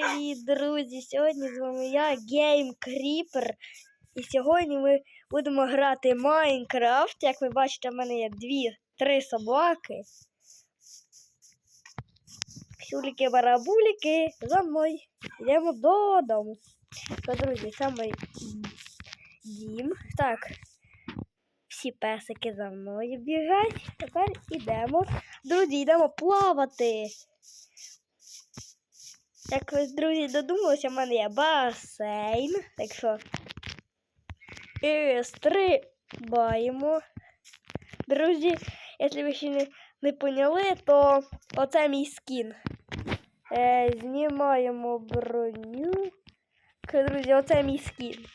привіт, друзі! Сьогодні з вами я, Гейм Кріпер. І сьогодні ми будемо грати Майнкрафт. Як ви бачите, в мене є дві-три собаки. Ксюліки барабуліки за мною. Йдемо додому. То, друзі, це мій дім. Так. Всі песики за мною бігають. Тепер йдемо. Друзі, йдемо плавати. Як ви, друзі, додумалися, в мене є басейн. Так що і стрибаємо. Друзі, якщо ви ще не, не поняли, то оце мій скін. Е, знімаємо броню. Друзі, оце мій скін.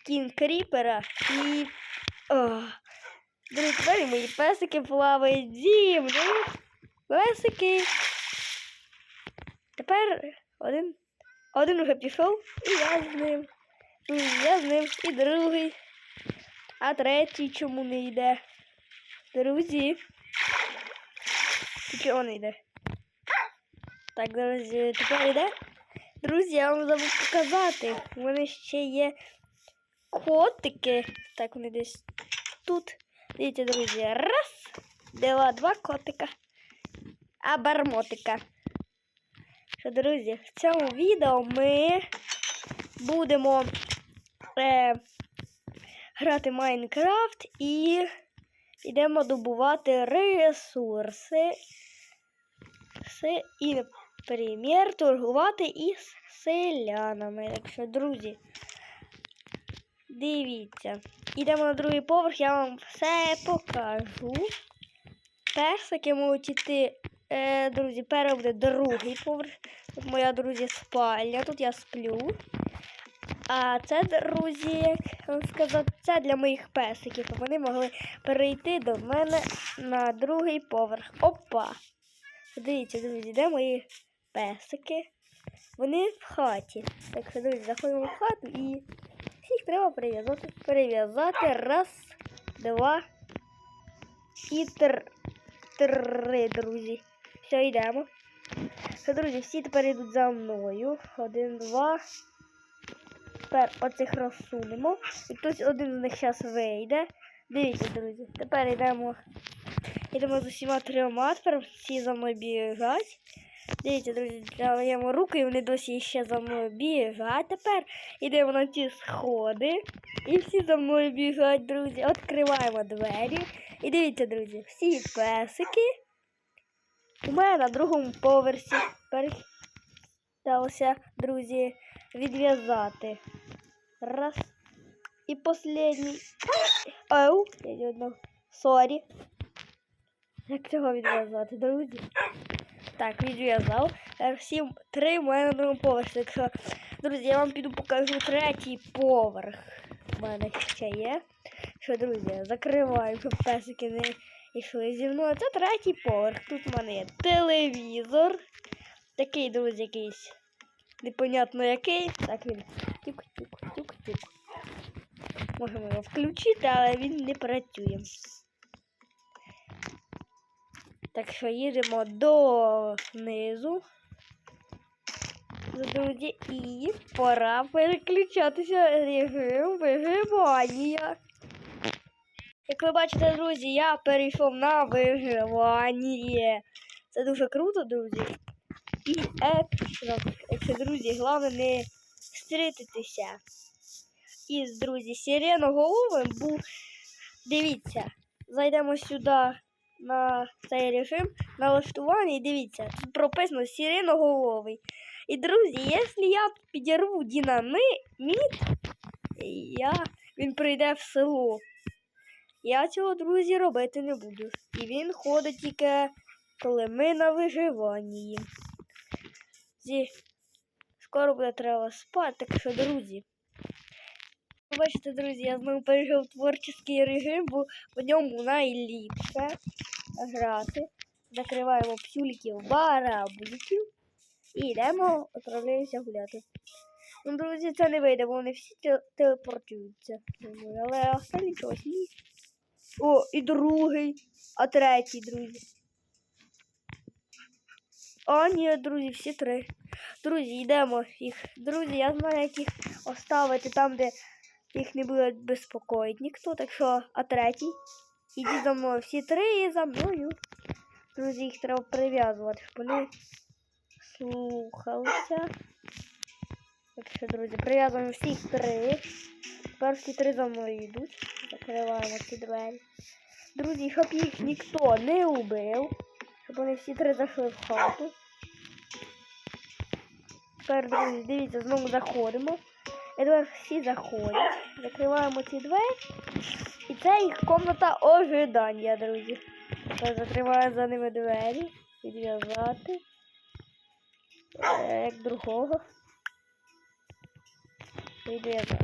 Скін кріпера і. О, друзі, мої песики плавають зі мною. Песики. Тепер один, один вже пішов, і я з ним. І я з ним, і другий. А третій чому не йде? Друзі. Тільки он йде. Так, друзі, тепер йде. Друзі, я вам забув показати. У мене ще є котики. Так, вони десь тут. Дивіться, друзі. Раз, два, два котика. А бармотика. Друзі, в цьому відео ми будемо е, грати Майнкрафт і йдемо добувати ресурси. І, наприклад, торгувати із селянами. Так що, друзі, дивіться. Йдемо на другий поверх, я вам все покажу. Персики можуть іти Е, друзі, перше буде другий поверх. Тут моя, друзі, спальня. Тут я сплю. А це, друзі, як вам сказати, це для моїх песиків. Вони могли перейти до мене на другий поверх. Опа! Дивіться, друзі, де мої песики? Вони в хаті. Так що, друзі, заходимо в хату і всіх треба прив'язати. Прив'язати. Раз, два і три друзі. Все, йдемо. Все, друзі, всі тепер йдуть за мною. Один, два. Тепер оцих розсунемо. І хтось один з них зараз вийде. Дивіться, друзі. Тепер йдемо. Йдемо з усіма трьома. Тепер всі за мною бігають. Дивіться, друзі, даємо руки, і вони досі ще за мною бігають. Тепер йдемо на ті сходи. І всі за мною бігають, друзі. Відкриваємо двері. І дивіться, друзі, всі песики. У мене на другому поверсі пересталося, друзі, відв'язати. Раз. І останній. Оу, я не. Сорі. Як цього відв'язати, друзі? Так, відв'язав. Тепер Всі три у мене на другому поверсі. Так що, друзі, я вам піду покажу третій поверх. У мене ще є. Що, друзі, закриваю, щоб песики не йшли зі мною. Це третій поверх. Тут у мене є телевізор. Такий, друзі, якийсь. Непонятно який. Так він. Тюк-тюк-тюк-тюк. Можемо його включити, але він не працює. Так що їдемо донизу. Друзі, і пора переключатися режим виживання. Як ви бачите, друзі, я перейшов на виживання. Це дуже круто, друзі. І епічно. Якщо, друзі, головне не стрітитися. І, друзі, сиреноголовим був. Дивіться, зайдемо сюди на цей режим налаштування і дивіться, тут прописано сиреноголовий. І, друзі, якщо я підірву динамит, я, він прийде в село. Я цього, друзі, робити не буду. І він ходить тільки, коли ми на виживанні. Зі... Скоро буде треба спати, так що, друзі. Бачите, друзі, я знову перейшов творчий режим, бо в ньому найліпше грати. Закриваємо псюліків, барабульків і йдемо, відправляємося гуляти. Ну, друзі, це не вийде, бо вони всі телепортуються. Але останній чогось ні. О, і другий, а третій, друзі. А, ні, друзі, всі три. Друзі, йдемо їх. Друзі, я знаю, як їх оставити там, де їх не буде безпокоїть ніхто. Так що, а третій? Ідіть за мною. Всі три і за мною. Друзі, їх треба прив'язувати, щоб вони слухалися. Так що, друзі, прив'язуємо всіх три. Тепер всі три за мною йдуть. Закриваємо ці двері. Друзі, щоб їх ніхто не убив. Щоб вони всі три зайшли в хату. Тепер, друзі, дивіться, знову заходимо. І тепер всі заходять. Закриваємо ці двері. І це їх комната ожидання, друзі. Тепер закриваю за ними двері. Відв'язати. Е, Як другого. Відв'язав.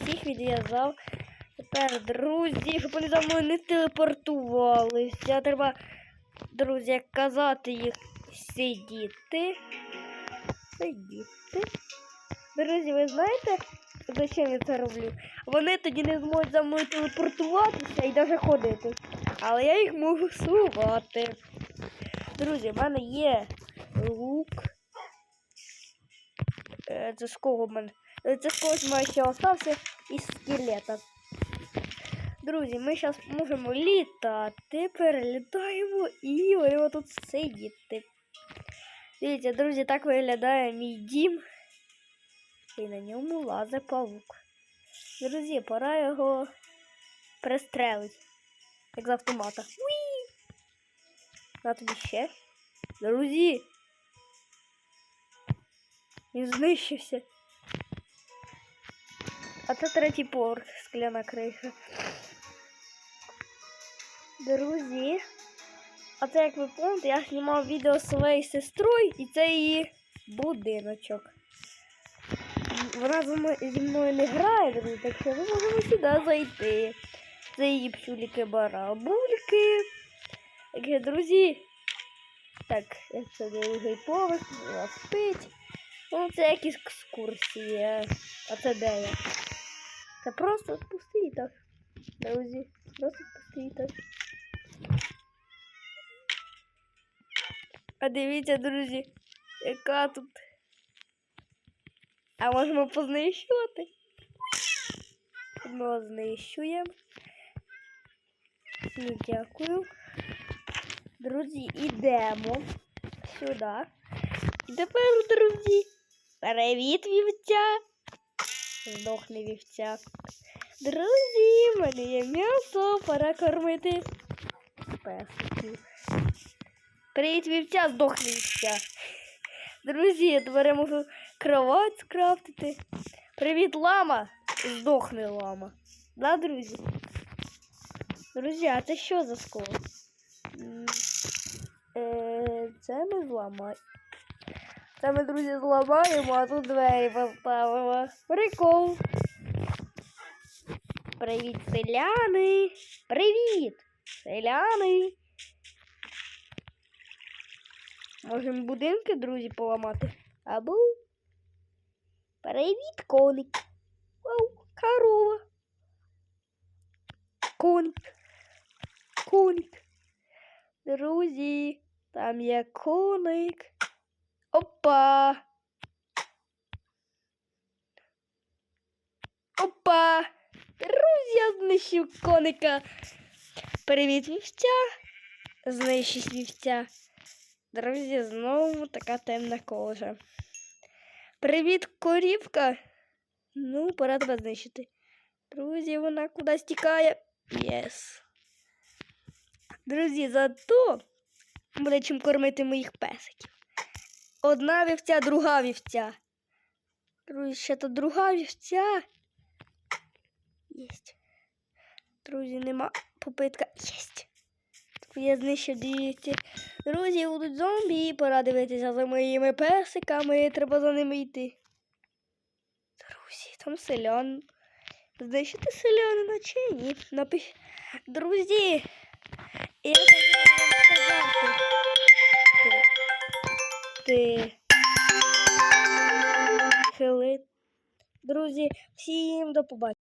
Всіх відв'язав. Тепер, друзі, щоб вони за мною не телепортувалися. Треба, друзі, як казати їх сидіти. Сидіти. Друзі, ви знаєте, зачем я це роблю? Вони тоді не зможуть за мною телепортуватися і навіть ходити. Але я їх можу сувати. Друзі, в мене є лук. Е, Це з кого в мене? Е, Це мене ще остався із скелета. Друзі, ми зараз можемо літати, перелітаємо і будемо тут сидіти. Дивіться, друзі, так виглядає мій дім. І на ньому лазить павук. Друзі, пора його пристрелити. Як з автомата. Уі! На тобі ще. Друзі. Він знищився. Це третій поверх, скляна криша. Друзі. А це, як ви пам'ятаєте, я знімав відео з своєю сестрою і це її будиночок. Вона зі мною- не грає, друзі, так що ми можемо сюди зайти. Це її пчуліки барабульки. Так, друзі. Так, це другий поверх, вона спить. Ну, це якісь екскурсії. А це де я? Це просто пустий так. Друзі, просто пустий так. А дивіться, друзі, яка тут. А можемо познищувати? Ми знищуємо. Ні, дякую. Друзі, ідемо сюди. І тепер, друзі, привіт, вівця. Здохне вівця. Друзі, в мене є м'ясо, пора кормити песиків. Привіт, вівця, здохне вівця. Друзі, тепер я можу кровать скрафтити. Привіт, лама! Здохне лама. Да, друзі? Друзі, а це що за скол? Е, це ми зламаємо. Це ми, друзі, зламаємо, а тут двері поставимо. Прикол. Привіт, селяни! Привіт! Селяни! Можемо будинки, друзі, поламати. Або. Привіт, коник. Вау, корова. Коник. Коник. Друзі, там є коник. Опа. Опа. Друзі, я знищив коника. Привіт, вівця. Знищив вівця. Друзі, знову така темна кожа. Привіт, корівка. Ну, пора тебе знищити. Друзі, вона кудись тікає. Єс. Друзі, зато буде чим кормити моїх песиків. Одна вівця, друга вівця. Друзі, ще тут друга вівця. Єсть. Друзі, нема попитка. Єсть. Я знищив діти. Друзі, будуть зомбі, пора дивитися за моїми песиками, треба за ними йти. Друзі, там селян. Знищити селянина чи ні? Напиш... Друзі, я хочу вам сказати. Ти. Друзі, всім до побачення.